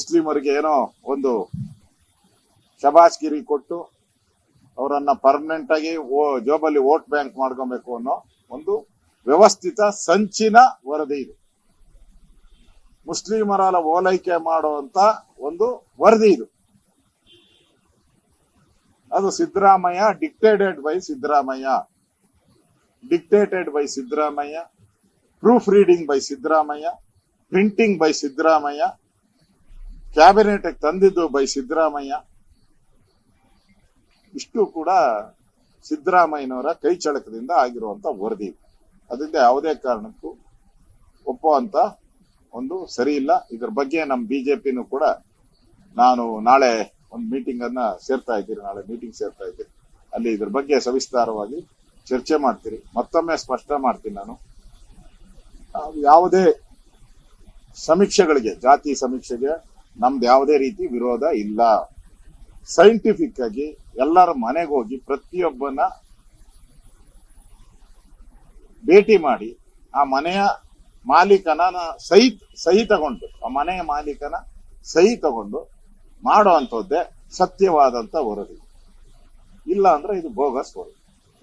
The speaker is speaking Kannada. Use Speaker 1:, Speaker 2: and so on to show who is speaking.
Speaker 1: ಮುಸ್ಲಿಮರಿಗೆ ಏನೋ ಒಂದು ಶಬಾಸ್ಗಿರಿ ಕೊಟ್ಟು ಅವರನ್ನ ಪರ್ಮನೆಂಟ್ ಆಗಿ ಜೋಬಲ್ಲಿ ವೋಟ್ ಬ್ಯಾಂಕ್ ಮಾಡ್ಕೊಬೇಕು ಅನ್ನೋ ಒಂದು ವ್ಯವಸ್ಥಿತ ಸಂಚಿನ ವರದಿ ಇದು. ಮುಸ್ಲಿಮರ ಓಲೈಕೆ ಮಾಡುವಂತ ಒಂದು ವರದಿ ಇದು. ಅದು Siddaramaiah dictated by Siddaramaiah. Dictated by Siddaramaiah. Proofreading by Siddaramaiah. Printing by Siddaramaiah. Cabinet ತಂದಿದ್ದು ಬೈ ಸಿದ್ದರಾಮಯ್ಯ. ಇಷ್ಟು ಕೂಡ ಸಿದ್ದರಾಮಯ್ಯನವರ ಕೈ ಚಳಕದಿಂದ ಆಗಿರುವಂತ ವರದಿ. ಅದರಿಂದ ಯಾವುದೇ ಕಾರಣಕ್ಕೂ ಒಪ್ಪುವಂತ ಒಂದು ಸರಿ ಇಲ್ಲ. ಇದ್ರ ಬಗ್ಗೆ ನಮ್ಮ ಬಿಜೆಪಿನೂ ಕೂಡ ನಾನು ನಾಳೆ ಒಂದು ಮೀಟಿಂಗ್ ಅನ್ನ ಸೇರ್ತಾ ಇದ್ದೀರಿ ನಾಳೆ ಮೀಟಿಂಗ್ ಸೇರ್ತಾ ಇದ್ದೀರಿ ಅಲ್ಲಿ ಇದ್ರ ಬಗ್ಗೆ ಸವಿಸ್ತಾರವಾಗಿ ಚರ್ಚೆ ಮಾಡ್ತೀರಿ. ಮತ್ತೊಮ್ಮೆ ಸ್ಪಷ್ಟ ಮಾಡ್ತೀನಿ ನಾನು. ಯಾವುದೇ ಸಮೀಕ್ಷೆಗಳಿಗೆ, ಜಾತಿ ಸಮೀಕ್ಷೆಗೆ ನಮ್ದು ಯಾವುದೇ ರೀತಿ ವಿರೋಧ ಇಲ್ಲ. ಸೈಂಟಿಫಿಕ್ ಆಗಿ ಎಲ್ಲರ ಮನೆಗೆ ಹೋಗಿ ಪ್ರತಿಯೊಬ್ಬನ ಭೇಟಿ ಮಾಡಿ ಆ ಮನೆಯ ಮಾಲೀಕನ ಸಹಿ ಸಹಿ ತಗೊಂಡು, ಆ ಮನೆಯ ಮಾಲೀಕನ ಸಹಿ ತಗೊಂಡು ಮಾಡುವಂತದ್ದೇ ಸತ್ಯವಾದಂತ ವರದಿ. ಇಲ್ಲ ಅಂದ್ರೆ ಇದು ಬೋಗಸ್ ವರದಿ.